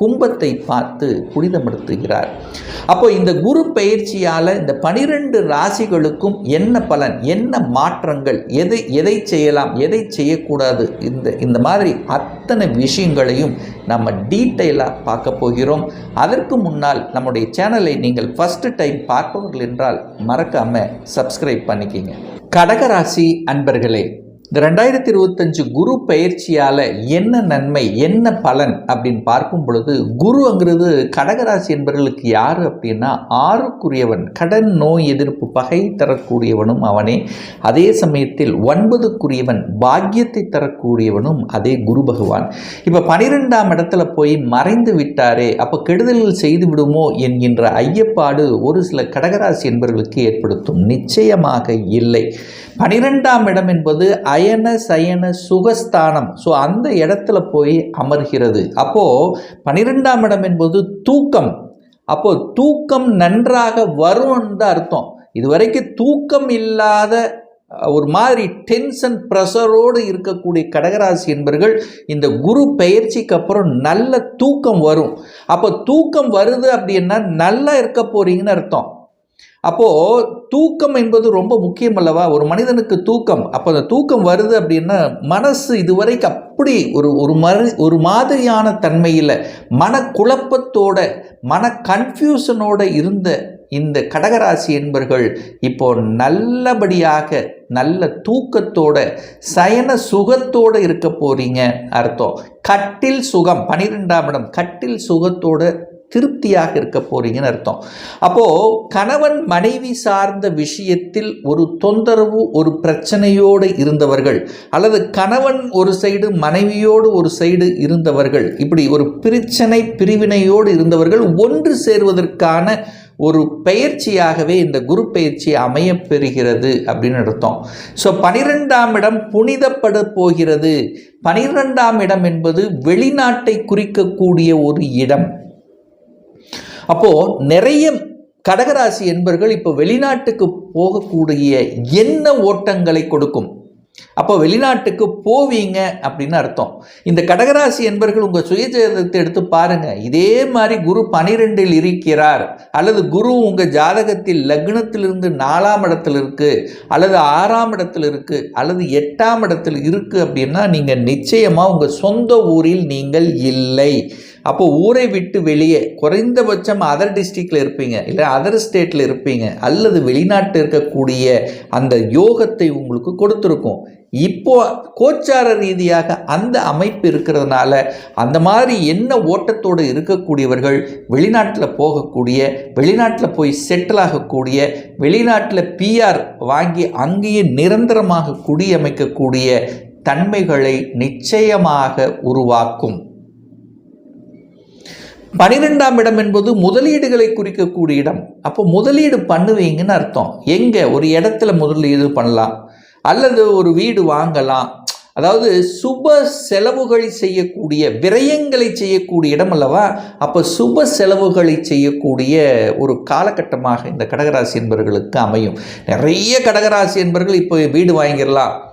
கும்பத்தை பார்த்து புனிதப்படுத்துகிறார். அப்போ இந்த குரு பயிற்சியால் இந்த பனிரெண்டு ராசிகளுக்கும் என்ன பலன் என்ன மாற்றங்கள் எதை எதை செய்யலாம் எதை செய்யக்கூடாது இந்த இந்த மாதிரி அத்தனை விஷயங்களையும் நம்ம டீட்டெயிலாக பார்க்க போகிறோம். அதற்கு முன்னால் நம்முடைய சேனலை நீங்கள் ஃபஸ்ட்டு டைம் பார்ப்பவர்கள் என்றால் மறக்காமல் சப்ஸ்கிரைப் பண்ணிக்கிங்க. கடகராசி அன்பர்களே இந்த ரெண்டாயிரத்தி இருபத்தஞ்சு குரு பயிற்சியால் என்ன நன்மை என்ன பலன் அப்படின்னு பார்க்கும் பொழுது குருங்கிறது கடகராசி என்பவர்களுக்கு யார் அப்படின்னா ஆறுக்குரியவன் கடன் நோய் எதிர்ப்பு பகை தரக்கூடியவனும் அவனே. அதே சமயத்தில் ஒன்பதுக்குரியவன் பாக்கியத்தை தரக்கூடியவனும் அதே குரு பகவான். இப்போ பனிரெண்டாம் இடத்துல போய் மறைந்து விட்டாரே அப்போ கெடுதல்கள் செய்து விடுமோ என்கின்ற ஐயப்பாடு ஒரு சில கடகராசி என்பவர்களுக்கு ஏற்படுத்தும். நிச்சயமாக இல்லை. பனிரெண்டாம் இடம் என்பது அயன சயன சுகஸ்தானம். ஸோ அந்த இடத்துல போய் அமர்கிறது. அப்போது பனிரெண்டாம் இடம் என்பது தூக்கம். அப்போது தூக்கம் நன்றாக வரும்னு தான் அர்த்தம். இதுவரைக்கும் தூக்கம் இல்லாத ஒரு மாதிரி டென்ஷன் ப்ரெஷரோடு இருக்கக்கூடிய கடகராசி என்பர்கள் இந்த குரு பயிற்சிக்கு அப்புறம் நல்ல தூக்கம் வரும். அப்போ தூக்கம் வருது அப்படின்னா நல்லா இருக்க போறீங்கன்னு அர்த்தம். அப்போது தூக்கம் என்பது ரொம்ப முக்கியம் அல்லவா? ஒரு மனிதனுக்கு தூக்கம். அப்போ அந்த தூக்கம் வருது அப்படின்னா மனசு இதுவரைக்கும் அப்படி ஒரு ஒரு மறு ஒரு மாதிரியான தன்மையில் மனக்குழப்பத்தோட மன கன்ஃபியூஷனோட இருந்த இந்த கடகராசி என்பர்கள் இப்போ நல்லபடியாக நல்ல தூக்கத்தோட சயன சுகத்தோடு இருக்க போகிறீங்க அர்த்தம். கட்டில் சுகம் பனிரெண்டாம் இடம். கட்டில் சுகத்தோடு திருப்தியாக இருக்க போறீங்கன்னு அர்த்தம். அப்போது கணவன் மனைவி சார்ந்த விஷயத்தில் ஒரு தொந்தரவு ஒரு பிரச்சனையோடு இருந்தவர்கள் அல்லது கணவன் ஒரு சைடு மனைவியோடு ஒரு சைடு இருந்தவர்கள் இப்படி ஒரு பிரச்சனை பிரிவினையோடு இருந்தவர்கள் ஒன்று சேர்வதற்கான ஒரு பயிற்சியாகவே இந்த குரு பயிற்சி அமையப்பெறுகிறது அப்படின்னு அர்த்தம். ஸோ பனிரெண்டாம் இடம் புனிதப்பட போகிறது. பனிரெண்டாம் இடம் என்பது வெளிநாட்டை குறிக்கக்கூடிய ஒரு இடம். அப்போது நிறைய கடகராசி என்பர்கள் இப்போ வெளிநாட்டுக்கு போகக்கூடிய என்ன ஓட்டங்களை கொடுக்கும்? அப்போ வெளிநாட்டுக்கு போவீங்க அப்படின்னு அர்த்தம். இந்த கடகராசி என்பர்கள் உங்கள் சுயஜாதகத்தை எடுத்து பாருங்கள் இதே மாதிரி குரு பனிரெண்டில் இருக்கிறார். அல்லது குரு உங்கள் ஜாதகத்தில் லக்னத்திலிருந்து நாலாம் இடத்தில் இருக்குது அல்லது ஆறாம் இடத்தில் இருக்குது அல்லது எட்டாம் இடத்தில் இருக்குது அப்படின்னா நீங்கள் நிச்சயமாக உங்கள் சொந்த ஊரில் நீங்கள் இல்லை. அப்போ ஊரை விட்டு வெளியே குறைந்தபட்சம் அதர் டிஸ்ட்ரிக்டில் இருப்பீங்க இல்லை அதர் ஸ்டேட்டில் இருப்பீங்க அல்லது வெளிநாட்டில் இருக்கக்கூடிய அந்த யோகத்தை உங்களுக்கு கொடுத்துருக்கும். இப்போ கோச்சார ரீதியாக அந்த அமைப்பு இருக்கிறதுனால அந்த மாதிரி என்ன ஓட்டத்தோடு இருக்கக்கூடியவர்கள் வெளிநாட்டில் போகக்கூடிய வெளிநாட்டில் போய் செட்டில் ஆகக்கூடிய வெளிநாட்டில் பிஆர் வாங்கி அங்கேயே நிரந்தரமாக குடியமைக்கக்கூடிய தன்மைகளை நிச்சயமாக உருவாக்கும். பனிரெண்டாம் இடம் என்பது முதலீடுகளை குறிக்கக்கூடிய இடம். அப்போ முதலீடு பண்ணுவீங்கன்னு அர்த்தம். எங்கே? ஒரு இடத்துல முதலீடு பண்ணலாம். அல்லது ஒரு வீடு வாங்கலாம். அதாவது சுப செலவுகள் செய்யக்கூடிய விரயங்களை செய்யக்கூடிய இடம் அல்லவா? அப்போ சுப செலவுகளை செய்யக்கூடிய ஒரு காலகட்டமாக இந்த கடகராசி என்பவர்களுக்கு அமையும். நிறைய கடகராசி என்பவர்கள் இப்போ வீடு வாங்கிடலாம்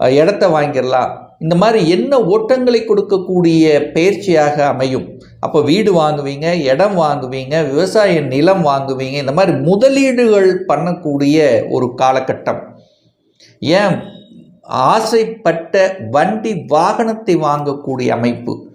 இடத்த வாங்கிடலாம் இந்த மாதிரி என்ன ஓட்டங்களை கொடுக்கக்கூடிய பயிற்சியாக அமையும்? அப்போ வீடு வாங்குவீங்க இடம் வாங்குவீங்க விவசாய நிலம் வாங்குவீங்க இந்த மாதிரி முதலீடுகள் பண்ணக்கூடிய ஒரு காலகட்டம். ஏன்? ஆசைப்பட்ட வண்டி வாகனத்தை வாங்கக்கூடிய அமைப்பு.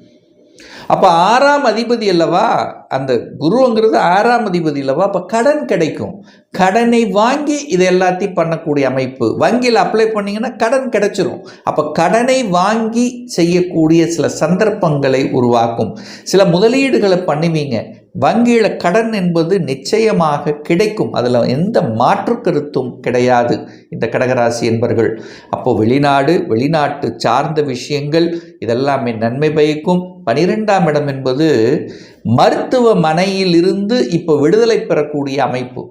அப்போ ஆறாம் அதிபதி அல்லவா? அந்த குருங்கிறது ஆறாம் அதிபதி அல்லவா? அப்போ கடன் கிடைக்கும். கடனை வாங்கி இதை எல்லாத்தையும் பண்ணக்கூடிய அமைப்பு. வங்கியில் அப்ளை பண்ணிங்கன்னா கடன் கிடைச்சிரும். அப்போ கடனை வாங்கி செய்யக்கூடிய சில சந்தர்ப்பங்களை உருவாக்கும். சில முதலீடுகளை பண்ணுவீங்க. வங்கியில் கடன் என்பது நிச்சயமாக கிடைக்கும். அதில் எந்த மாற்று கருத்தும் கிடையாது. இந்த கடகராசி என்பர்கள். அப்போது வெளிநாடு வெளிநாட்டு சார்ந்த விஷயங்கள் இதெல்லாமே நன்மை பயக்கும். பனிரெண்டாம் இடம் என்பது மருத்துவமனையில் இருந்து இப்போ விடுதலை பெறக்கூடிய அமைப்பு.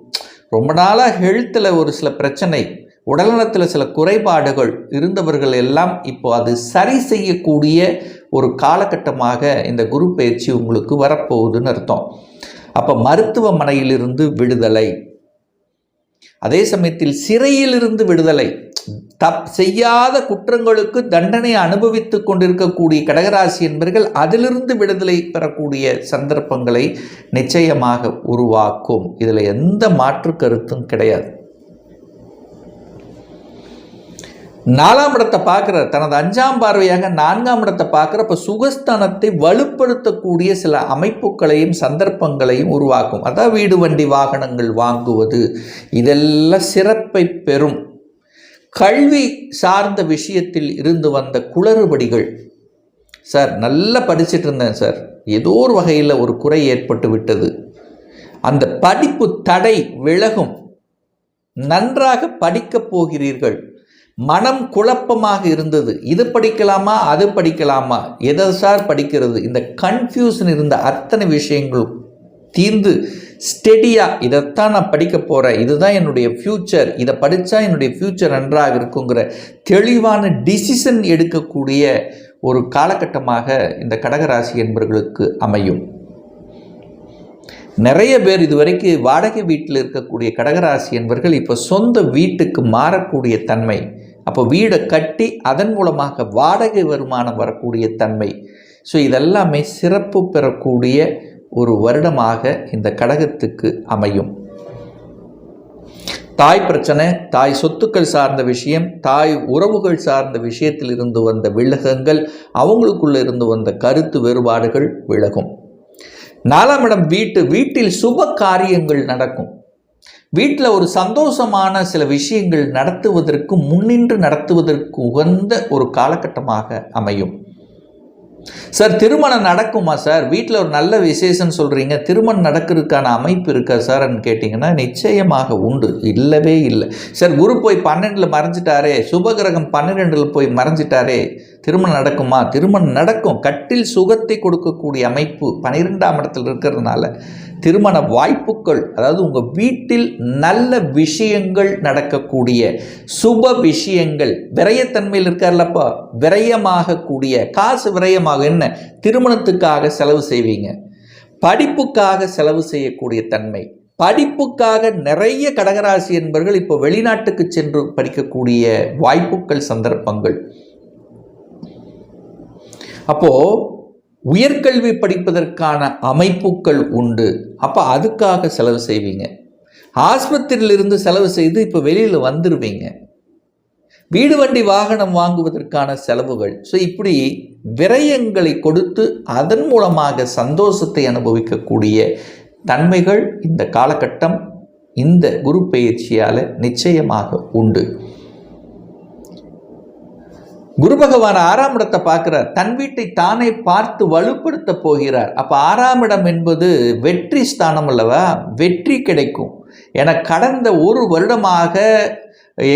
ரொம்ப நாளாக ஹெல்த்தில் ஒரு சில பிரச்சனை உடல்நலத்தில் சில குறைபாடுகள் இருந்தவர்கள் எல்லாம் இப்போ அது சரி செய்யக்கூடிய ஒரு காலகட்டமாக இந்த குரு பயிற்சி உங்களுக்கு வரப்போகுதுன்னு அர்த்தம். அப்போ மருத்துவமனையிலிருந்து விடுதலை. அதே சமயத்தில் சிறையிலிருந்து விடுதலை. தப் செய்யாத குற்றங்களுக்கு தண்டனை அனுபவித்து கொண்டிருக்கக்கூடிய கடகராசி என்பர்கள் அதிலிருந்து விடுதலை பெறக்கூடிய சந்தர்ப்பங்களை நிச்சயமாக உருவாக்கும். இதில் எந்த மாற்று கருத்தும் கிடையாது. நாலாம் இடத்தை பார்க்குறார். தனது அஞ்சாம் பார்வையாக நான்காம் இடத்தை பார்க்குற இப்போ சுகஸ்தானத்தை வலுப்படுத்தக்கூடிய சில அமைப்புகளையும் சந்தர்ப்பங்களையும் உருவாக்கும். அதான் வீடு வண்டி வாகனங்கள் வாங்குவது. இதெல்லாம் சிறப்பை பெறும். கல்வி சார்ந்த விஷயத்தில் இருந்து வந்த குளறுபடிகள். சார் நல்லா படிச்சுட்டு இருந்தேன் சார். ஏதோ ஒரு வகையில் ஒரு குறை ஏற்பட்டு விட்டது. அந்த படிப்பு தடை விலகும். நன்றாக படிக்கப் போகிறீர்கள். மனம் குழப்பமாக இருந்தது. இது படிக்கலாமா? அது படிக்கலாமா? எதை சார் படிக்கிறது? இந்த கன்ஃபியூஷன் இருந்த அத்தனை விஷயங்களும் தீர்ந்து ஸ்டெடியாக இதைத்தான் நான் படிக்க போகிறேன் இதுதான் என்னுடைய ஃப்யூச்சர் இதை படித்தா என்னுடைய ஃப்யூச்சர் நன்றாக இருக்குங்கிற தெளிவான டிசிஷன் எடுக்கக்கூடிய ஒரு காலகட்டமாக இந்த கடகராசி என்பவர்களுக்கு அமையும். நிறைய பேர் இதுவரைக்கும் வாடகை வீட்டில் இருக்கக்கூடிய கடகராசி என்பவர்கள் இப்போ சொந்த வீட்டுக்கு மாறக்கூடிய தன்மை. அப்போ வீடை கட்டி அதன் மூலமாக வாடகை வருமானம் வரக்கூடிய தன்மை. ஸோ இதெல்லாமே சிறப்பு பெறக்கூடிய ஒரு வருடமாக இந்த கடகத்துக்கு அமையும். தாய் பிரச்சனை தாய் சொத்துக்கள் சார்ந்த விஷயம் தாய் உறவுகள் சார்ந்த விஷயத்தில் இருந்து வந்த விலகங்கள் அவங்களுக்குள்ள இருந்து வந்த கருத்து வேறுபாடுகள் விலகும். நாலாம் இடம் வீட்டு வீட்டில் சுப காரியங்கள் நடக்கும். வீட்டில் ஒரு சந்தோஷமான சில விஷயங்கள் நடத்துவதற்கு முன்னின்று நடத்துவதற்கு உகந்த ஒரு காலகட்டமாக அமையும். சார் திருமணம் நடக்குமா சார்? வீட்டில் ஒரு நல்ல விசேஷம் சொல்கிறீங்க திருமணம் நடக்கிறதுக்கான அமைப்பு இருக்கா சார்ன்னு கேட்டிங்கன்னா நிச்சயமாக உண்டு. இல்லவே இல்லை. சார் குரு போய் பன்னெண்டில் மறைஞ்சிட்டாரே. சுபகிரகம் பன்னிரெண்டில் போய் மறைஞ்சிட்டாரே. திருமணம் நடக்குமா? திருமணம் நடக்கும். கட்டில் சுகத்தை கொடுக்கக்கூடிய அமைப்பு பன்னிரெண்டாம் இடத்தில் இருக்கிறதுனால திருமண வாய்ப்புகள் அதாவது உங்கள் வீட்டில் நல்ல விஷயங்கள் நடக்கக்கூடிய சுப விஷயங்கள் விரயத்தன்மையில் இருக்கார்லப்பா விரயமாகக்கூடிய காசு விரயமாக என்ன? திருமணத்துக்காக செலவு செய்வீங்க. படிப்புக்காக செலவு செய்யக்கூடிய தன்மை. படிப்புக்காக நிறைய கடகராசி என்பவர்கள் இப்போ வெளிநாட்டுக்கு சென்று படிக்கக்கூடிய வாய்ப்புகள் சந்தர்ப்பங்கள். அப்போது உயர்கல்வி படிப்பதற்கான அமைப்புகள் உண்டு. அப்போ அதுக்காக செலவு செய்வீங்க. ஆஸ்பத்திரியிலிருந்து செலவு செய்து இப்போ வெளியில் வந்துடுவீங்க வீடு வண்டி வாகனம் வாங்குவதற்கான செலவுகள். ஸோ இப்படி விரயங்களை கொடுத்து அதன் மூலமாக சந்தோஷத்தை அனுபவிக்கக்கூடிய தன்மைகள் இந்த காலகட்டம் இந்த குரு பயிற்சியால் நிச்சயமாக உண்டு. குரு பகவான் ஆறாம் இடத்தை பார்க்கிறார். தன் வீட்டை தானே பார்த்து வலுப்படுத்த போகிறார். அப்போ ஆறாம் இடம் என்பது வெற்றி ஸ்தானம் அல்லவா? வெற்றி கிடைக்கும். என கடந்த ஒரு வருடமாக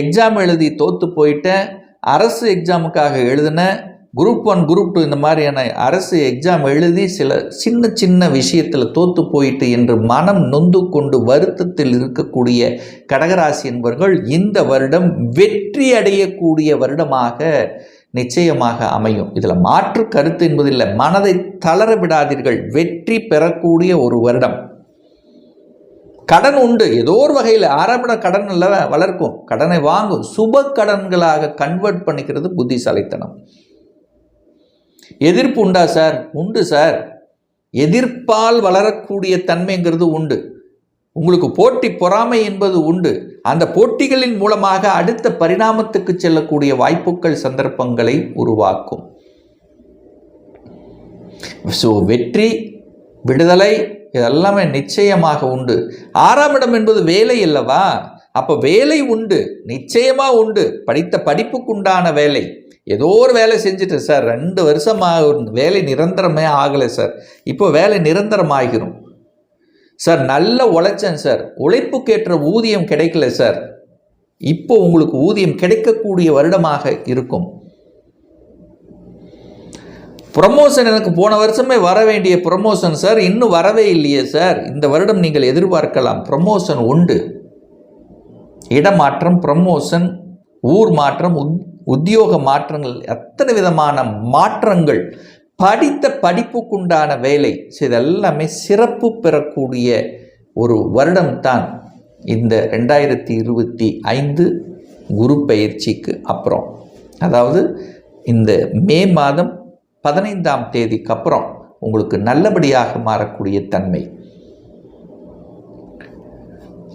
எக்ஸாம் எழுதி தோற்று போயிட்டேன். அரசு எக்ஸாமுக்காக எழுதின குரூப் ஒன் குரூப் டூ இந்த மாதிரியான அரசு எக்ஸாம் எழுதி சில சின்ன சின்ன விஷயத்தில் தோற்று போயிட்டு என்று மனம் நொந்து கொண்டு வருத்தத்தில் இருக்கக்கூடிய கடகராசி என்பவர்கள் இந்த வருடம் வெற்றி அடையக்கூடிய வருடமாக நிச்சயமாக அமையும். இதில் மாற்று கருத்து என்பதில்லை. மனதை தளர விடாதீர்கள். வெற்றி பெறக்கூடிய ஒரு வருடம். கடன் உண்டு. ஏதோ ஒரு வகையில் ஆரம்பிட கடன் அல்ல வளர்க்கும். கடனை வாங்கும். சுப கடன்களாக கன்வெர்ட் பண்ணிக்கிறது புத்திசாலித்தனம். எதிர்ப்பு உண்டா சார்? உண்டு சார். எதிர்ப்பால் வளரக்கூடிய தன்மைங்கிறது உண்டு. உங்களுக்கு போட்டி பொறாமை என்பது உண்டு. அந்த போட்டிகளின் மூலமாக அடுத்த பரிணாமத்துக்கு செல்லக்கூடிய வாய்ப்புகள் சந்தர்ப்பங்களை உருவாக்கும். ஸோ வெற்றி விடுதலை இதெல்லாமே நிச்சயமாக உண்டு. ஆறாம் இடம் என்பது வேலை அல்லவா? அப்போ வேலை உண்டு நிச்சயமாக உண்டு. படித்த படிப்புக்குண்டான வேலை. ஏதோ ஒரு வேலை செஞ்சுட்டு சார். ரெண்டு வருஷமாக வேலை நிரந்தரமே ஆகலை சார். இப்போ வேலை நிரந்தரமாகிரும். சார் நல்ல உழைச்சேன் சார். உழைப்புக்கேற்ற ஊதியம் கிடைக்கல சார். இப்போ உங்களுக்கு ஊதியம் கிடைக்கக்கூடிய வருடமாக இருக்கும். ப்ரமோஷன் எனக்கு போன வருஷமே வர வேண்டிய ப்ரமோஷன் சார். இன்னும் வரவே இல்லையே சார். இந்த வருடம் நீங்கள் எதிர்பார்க்கலாம். ப்ரமோஷன் உண்டு. இடமாற்றம் ப்ரமோஷன் ஊர் மாற்றம் உத் உத்தியோக மாற்றங்கள் எத்தனை விதமான மாற்றங்கள் படித்த படிப்புக்குண்டான வேலை ஸோ இதெல்லாமே சிறப்பு பெறக்கூடிய ஒரு வருடம்தான் இந்த ரெண்டாயிரத்தி இருபத்தி ஐந்து குரு பயிற்சிக்கு அப்புறம். அதாவது இந்த மே மாதம் பதினைந்தாம் தேதிக்கு அப்புறம் உங்களுக்கு நல்லபடியாக மாறக்கூடிய தன்மை.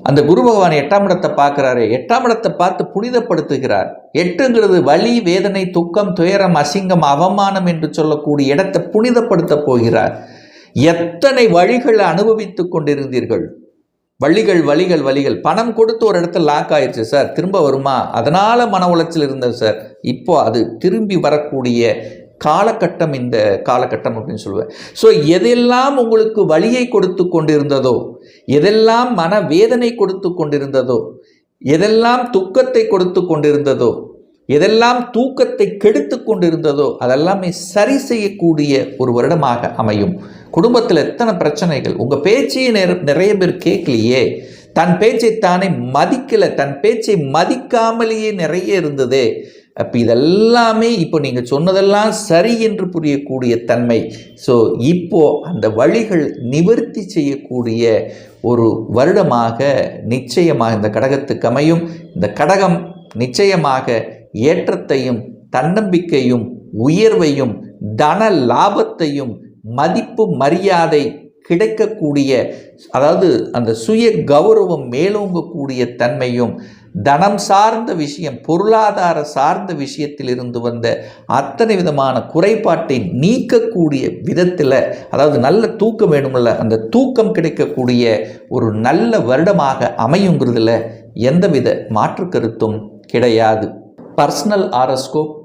அந்த குரு பகவான் எட்டாம் இடத்தை பார்க்குறாரு எட்டாம் இடத்தை பார்த்து புனிதப்படுத்துகிறார். எட்டுங்கிறது வலி வேதனை துக்கம் துயரம் அசிங்கம் அவமானம் என்று சொல்லக்கூடிய இடத்தை புனிதப்படுத்த போகிறார். எத்தனை வழிகளை அனுபவித்து கொண்டிருந்தீர்கள்? வழிகள் வழிகள் வழிகள். பணம் கொடுத்து ஒரு இடத்துல லாக் ஆயிடுச்சு சார் திரும்ப வருமா? அதனால் மன உளைச்சல் இருந்தது சார் இப்போ அது திரும்பி வரக்கூடிய காலகட்டம் இந்த காலகட்டம் அப்படின்னு சொல்லுவேன். ஸோ எதெல்லாம் உங்களுக்கு வழியை கொடுத்து கொண்டிருந்ததோ எதெல்லாம் மன வேதனை கொடுத்து கொண்டிருந்ததோ எதெல்லாம் துக்கத்தை கொடுத்து கொண்டிருந்ததோ எதெல்லாம் தூக்கத்தை கெடுத்து கொண்டிருந்ததோ அதெல்லாமே சரி செய்யக்கூடிய ஒரு வருடமாக அமையும். குடும்பத்தில் எத்தனை பிரச்சனைகள்? உங்கள் பேச்சையே நிறைய பேர் கேட்கலையே. தன் பேச்சை தானே மதிக்கலை. தன் பேச்சை மதிக்காமலேயே நிறைய இருந்ததே. அப்போ இதெல்லாமே இப்போ நீங்கள் சொன்னதெல்லாம் சரி என்று புரியக்கூடிய தன்மை. ஸோ இப்போ அந்த வழிகள் நிவர்த்தி செய்யக்கூடிய ஒரு வருடமாக நிச்சயமாக இந்த கடகத்துக்கு அமையும். இந்த கடகம் நிச்சயமாக ஏற்றத்தையும் தன்னம்பிக்கையும் உயர்வையும் தன லாபத்தையும் மதிப்பு மரியாதை கிடைக்கக்கூடிய அதாவது அந்த சுய கௌரவம் மேலோங்கக்கூடிய தன்மையும் தனம் சார்ந்த விஷயம் பொருளாதார சார்ந்த விஷயத்தில் இருந்து வந்த அத்தனை விதமான குறைபாட்டை நீக்கக்கூடிய விதத்தில் அதாவது நல்ல தூக்கம் வேணுமில்ல அந்த தூக்கம் கிடைக்கக்கூடிய ஒரு நல்ல வருடமாக அமையுங்கிறதுல எந்தவித மாற்று கருத்தும் கிடையாது. Personal horoscope